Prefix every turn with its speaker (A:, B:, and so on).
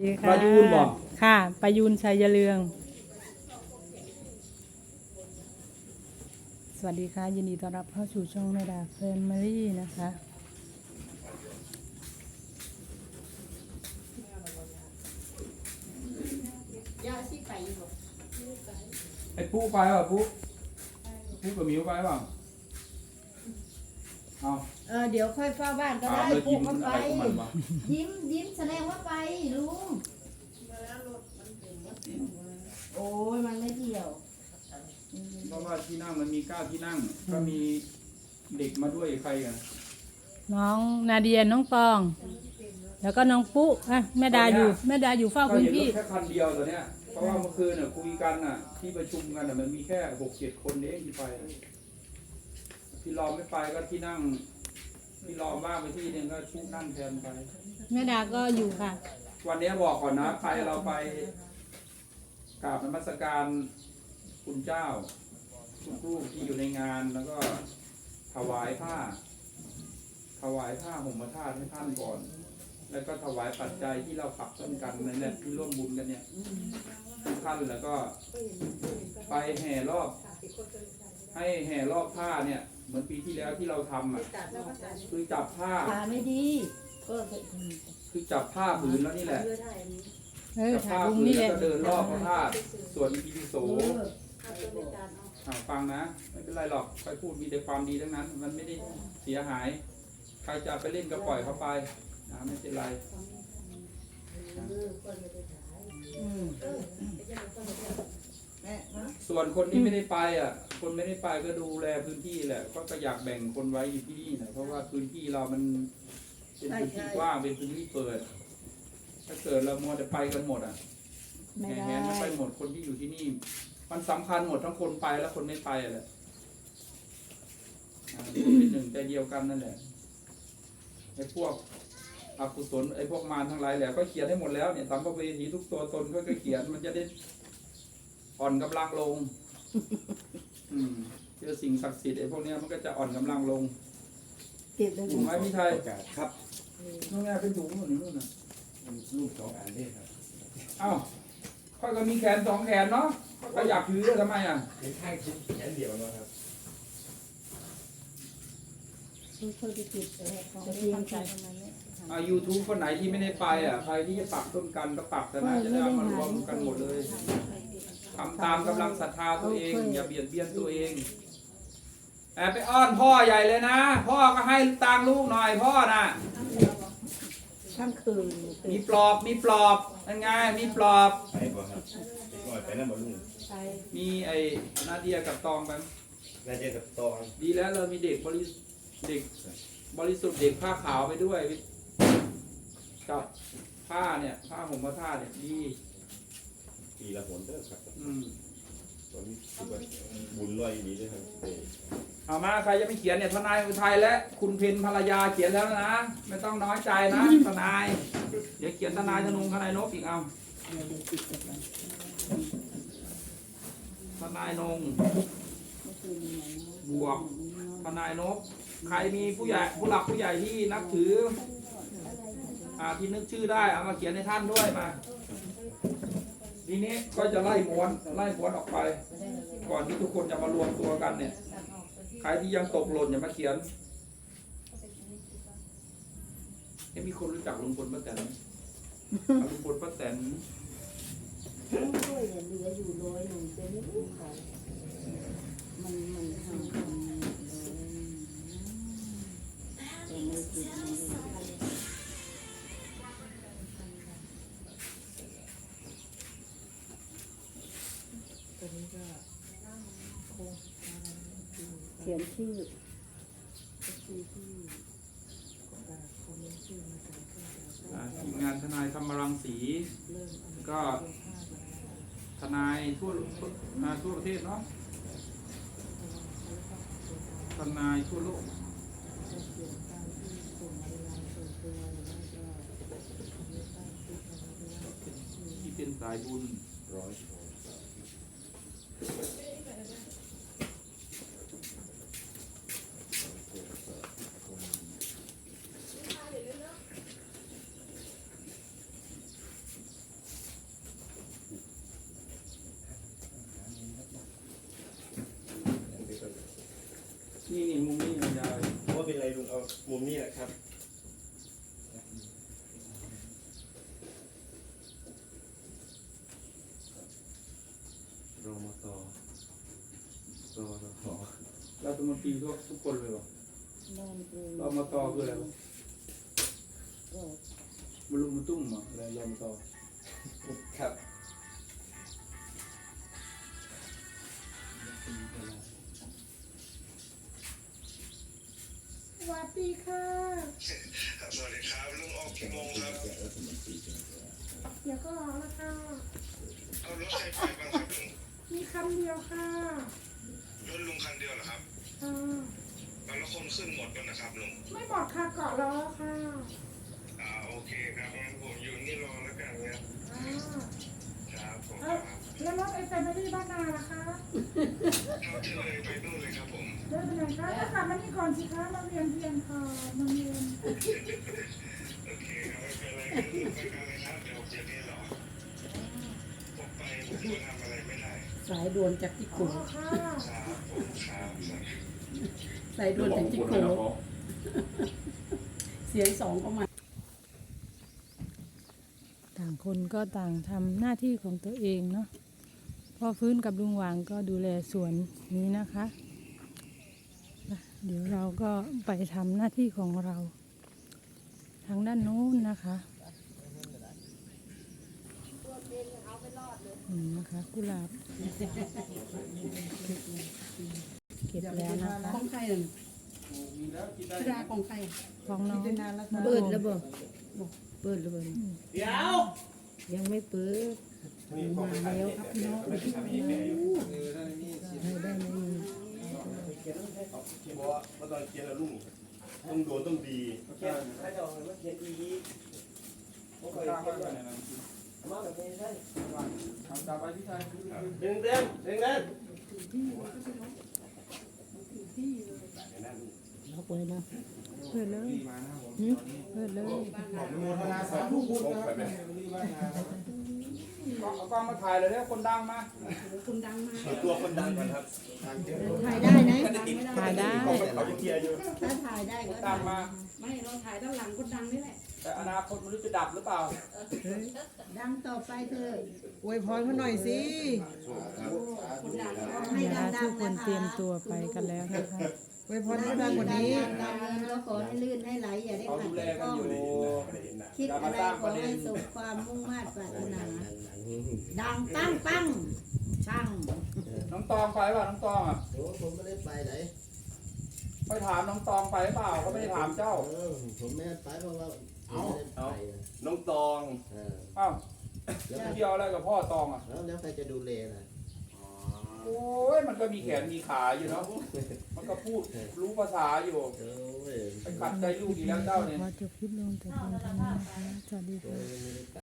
A: ดี
B: ประยูนบอก
A: ค่ะประยูนชัยเรือง สวัสดีค่ะ ยินดีต้อนรับเข้าสู่ช่องนาดาเฟมมารี่นะคะ
B: ไอ้ปุ๊ไปเปล่ะปุ๊ปุ๊กับหมิวไปเปล่ะเอา
C: เออเดี๋ยวค่อยเฝ้าบ้านก็
B: ถาม
C: ได้
B: เลย
C: ปลู
B: ยิ้
C: ก
B: ม
C: มัน
B: อะ
C: ไป
B: ไรของมันวะ
C: ยิ้มยิ้มแสดงว่าไปลุงโอ้ยมันไม่เกี่ยว
B: เพราะว่าที่นั่งมันมีเก้าที่นั่ง ก็มีเด็กมาด้วยใครกัน
A: น้องนาเดียน้องตอง แล้วก็น้องปุ๊อะแม่ดาอยู่แม่ดาอยู่เฝ้า
B: ก็
A: พื้น
B: เห็นร
A: ที่
B: ถแค่คันเดียวตอนเนี้ยเพราะว่าเมื่อคืนน่ะคุยกันน่ะ ที่ประชุมกันน่ะมันมีแค่หกเจ็ดคนเองที่ไปพี่รอมไม่ไปก็ที่นั่ง พี่รอมว่างไปที่หนึงก็ชุนั่งแทนไป
A: แม่ดาก็อยู่ค่ะ
B: วันนี้บอกก่อนนะไปเราไปกราบนมัสการคุณเจ้าทุกรูปที่อยู่ในงานแล้วก็ถวายผ้า ถวายผ้าห่มพระธาตุให้ท่านก่อน แล้วก็ถวายปัจจัยที่เราขับต้นกันในเนี่ยที่ร่วมบุญกันเนี่ยทุกท่านแล้วก็ไปแห่รอบ ให้แห่รอบผ้าเนี่ย เหมือนปีที่แล้วที่เราทำอะคือจับผ้า
C: ตาไม่ดี ก็
B: คือจับผ้าผืนแล้วนี่แหละ
A: เออ
B: จับ
A: ถ่าย
B: ผ้า
A: ลุง
B: ผืน
A: นี่แห
B: แล้ว
A: ละ
B: ก็เดินรอบพระธาตุส่วนอิติปิโส
C: เออ
B: อ่าฟังนะ ไม่เป็นไรหรอกใครพูดมีแต่ความดีทั้งนั้น มันไม่ได้เสียหาย ใครจะไปเล่นก็ปล่อยเขาไปนะไม่เป็นไร
C: อืมแม่นะ
B: ส่วนคนที่ไม่ได้ไปอะ คนไม่ได้ไปก็ดูแลพื้นที่แหละ ก็ก็อยากแบ่งคนไว้อยู่ที่นี่นะเพราะว่าพื้นที่เรามันเป็นพื้นที่กว้างเป็นพื้นที่เปิด ถ้าเกิดเรามัวแต่ไปกันหมดอะ
C: ไม่
B: แห
C: ได้
B: งไม่ไปหมดคนที่อยู่ที่นี่ มันสำคัญหมดทั้งคนไปและคนไม่ไปอะแหละอ่าดูเป็นหนึ่งใจเดียวกันนั่นแหละไอ้พวกอกุศลไอ้พวกมารทั้งหลายแหละก็เขียนให้หมดแล้วเนี่ยสัมภเวสีทุกตัวตนก็ก็เขียนมันจะได้ อ่อนกำลังลง อืมเจอสิ่งศักดิ์สิทธิ์ไอ้พวกเนี้ยมันก็จะอ่อนกำลังลง
C: เก็บเลย
B: ถูกไหมพี่ไทย
D: ประกาศครับ
B: นู่นไงเป็นถุงนู่นนู่นน่ะ
D: ลูกสองอันนี้ครับ
B: เอ้าค่อยก็มีแขนสองแขนเนาะก็อยากถือด้วยทำไมอะ
D: เป็นข้างชิ้นแขนเดียวนะครับ
C: ค่อยๆไปเก็บเออของที่ทำใจทำไมเนี่ย
B: อ่า YouTube คนไหนที่ไม่ได้ไปอะใครที่จะปักต้นกันก็ปักแต่นะจะได้เอามารวมกันหมดเลย ทำตามกำลังศรัทธาตัวเอง อย่าเบียดเบียนตัวเองแอบไปอ้อนพ่อใหญ่เลยนะ พ่อก็ให้ตังค์ลูกหน่อยพ่อน่ะ
C: ข้ามคืน
B: มีปลอบมีปลอบยังไงมีปลอบ
D: ไปบ่ครับก็ไปนั่นบ่ลุง
C: ไป
B: มีไอ้นาเดียกับตองไป
D: น่าจะกับตอง
B: ดีแล้วเรามีเด็กบริสุทธิ์เด็กบริสุทธิ์เด็กผ้าขาวไปด้วยกับผ้าเนี่ยผ้าห่มผ้าท่าเนี่ยดี
D: ปีละหนเด้อครับ
B: อืม
D: ตอนนี้ถือว่าบุญลอยดีด้วยครับเออ
B: เอามาใครจะไม่เขียนเนี่ยทนายอุทัยและ คุณเพนภรรยาเขียนแล้วนะไม่ต้องน้อยใจนะทนายเดี๋ยวเขียนทนายธนงทนายนกอีกเอา
C: เดี๋ยวเดี๋ยวติดกับมัน
B: ทนายนง
C: เมื่อคืนยังไงเนาะ
B: บวกทนายนกใครมีผู้ใหญ่ผู้หลักผู้ใหญ่ที่นับถืออ่าที่นึกชื่อได้เอามาเขียนในท่านด้วยมา ทีนี้ก็จะไล่ม้วนไล่ม้วนออกไป ก่อนที่ทุกคนจะมารวมตัวกันเนี่ยใครที่ยังตกหล่นอย่ามาเขียนเอ๊ะมีคนรู้จักลุงพลป้าแตนลุงพลป้าแตน
C: ช่วยเหลืออยู่ร้อยหนึ่งเป็นลูกเขามันมันทำกันเลยแต่ไม่ติด ไม่ได้เขียนชื่อ
B: อ่าทีมงานทนายธรรมรังสีก็ทนายทั่วอ่าทั่วประเทศเนาะทนายทั่วโลกที่เป็นสายบุญ
D: ร้อย เอามุมนี้แหละครับรอมาต่อรอรอ
B: เราตมนตรีทุกทุกคนเลยเหรอ
C: นอนเอง
B: เรามาตอคืออะไรวะ
C: ก็
B: มาลุมมาตุ้มเหรออะไรเรามาตอ
D: ครับ
A: สวัสดีค่ะ
E: สวัสดีครับลุงออกกี่โมงครับ
A: เดี๋ยวก็ออกแล้วค่ะ
E: เอารถใครไปบ้างครับลุง
A: มีคำเดียวค่ะ
E: รถลุงคันเดียวเหรอครับ
A: อ่า
E: เอาแล้วคนขึ้นหมดแล้วนะครับลุง
A: ไม่บอกค่ะเกาะล้อค่ะ
E: อ่าโอเคครับงั้นผมอยู่นี่รอแล้วกันครับ
A: อ่า
E: ครับผม
A: เอ้าแล้วรถไอ้แฟมิลี่บ้านนาล่ะคะ
E: เขาจะเลยไปนู่นเลยครับผม
A: เดินไปไหนคะก็กลับมานี่ก่อนสิคะมาเรียนเพียนค่ะมาเรียน
E: โอเคครับไม่เป็นไรครับลุงไปกันเลยครับเดี๋ยวเดี๋ยวนี้รอผมไปผมก็ทำอะไรไม่ได้
C: สายด่วนจากจิโก
A: อ๋อค่ะ
E: ครับผมครับ
C: สายด่วนจากจิโก
B: นะ
C: เสียงสองก็มา
A: ต่างคนก็ต่างทำหน้าที่ของตัวเองเนาะพ่อฟื้นกับลุงหวางก็ดูแลสวนนี้นะคะนะ เดี๋ยวเราก็ไปทำหน้าที่ของเรา ทางด้านนู้นนะคะอืมนะคะกุหลาบเก็บแล้วนะคะ
C: ของใครน่ะ
B: ก
C: รรมดาของใคร
A: ของน้อง
C: เปิดแล้วบ่บอกเปิดแล้วบ่
D: เดี๋ยว
C: ยังไม่เปิด
D: นี่พอไปถ่ายเนี่ยเดี๋ยวไม่ ได้ทำให้แม่อยู่
C: ให้ได้ไหม
D: ที่บอกว่าตอนเขียนแล้วลุงต้องโดนต้องดี
B: เขียนให้เราเขียนอีโอ้ยข้างบ้านไปไหนนะมาแบบนี้ใช่ทำตามไปที่ไทย
D: เด้งเด้งเด้งเด้ง
C: ล็อกไว้นะ
A: เปิดเลยเปิดเลย
D: โมทนาสาธุบุญนะครับ
B: เอากล้องมาถ่ายเลยเนี่ยคนดังมา
C: คุณดังมา
D: เอาตัวคนดังก่อนครับ
C: ถ่ายได้นะ
A: ถ่ายได้
D: เขาเขาจะเคลียร์อยู่
C: ถ้าถ่ายได้ก็
B: ดังมา
C: ไม่เราถ่ายด้านหลังก็ดังนี่แหละ
B: แต่อนาคตมันรู้จะดับหรือเปล่า
C: ดังต่อไปเถอะ
F: อวยพรเขาหน่อยสิ
C: คนดังก็ให้
A: เดี๋ยว
C: ดั
A: นะ
C: ง
A: ทุก
C: ๆ
A: คน
C: นะคะ
A: เตรียมตัวไปกันแล้วนะคะ
F: อวยพรให้ดังกว่านี้
C: ดังๆแล้วขอให้ลื่นให้ไหลอย่าได้
B: ขา
C: ด
B: ดูแล
C: ข้อง คิดอะไรขอให้สมความมุ่งมา่ปรารถนา ดังปั้งปั้งช่าง
B: น้องตองไปเปล่าน้องตองอะ
G: โอ้ผมไม่ได้ไปไหน
B: ไปถามน้องตองไปเปล่าเขาไม่ได้ถามเจ้า
G: เออผมไม่ได้ไปเพราะว่าผมไม่ได้ไปอะ
D: น้องตอง
G: เออ
B: อ้าว
G: แล้ว
B: เกี่ยวอะไรกับพ่อตองอะ
G: แล้วแล้วใครจะดูแลล่ะ
B: โอ้ยมันก็มีแขนมีขาอยู่เนาะมันก็พูดรู้ภาษาอยู่
G: โอ้ย
B: ไปขัดใจลูกอีกแล้วเจ้าเนี่ย
A: ว่าจบคลิปลงแต่เพียงเท่านี้นะคะสวัสดี
G: โอ้
A: ค่ะ
G: ยไม่ได้ไป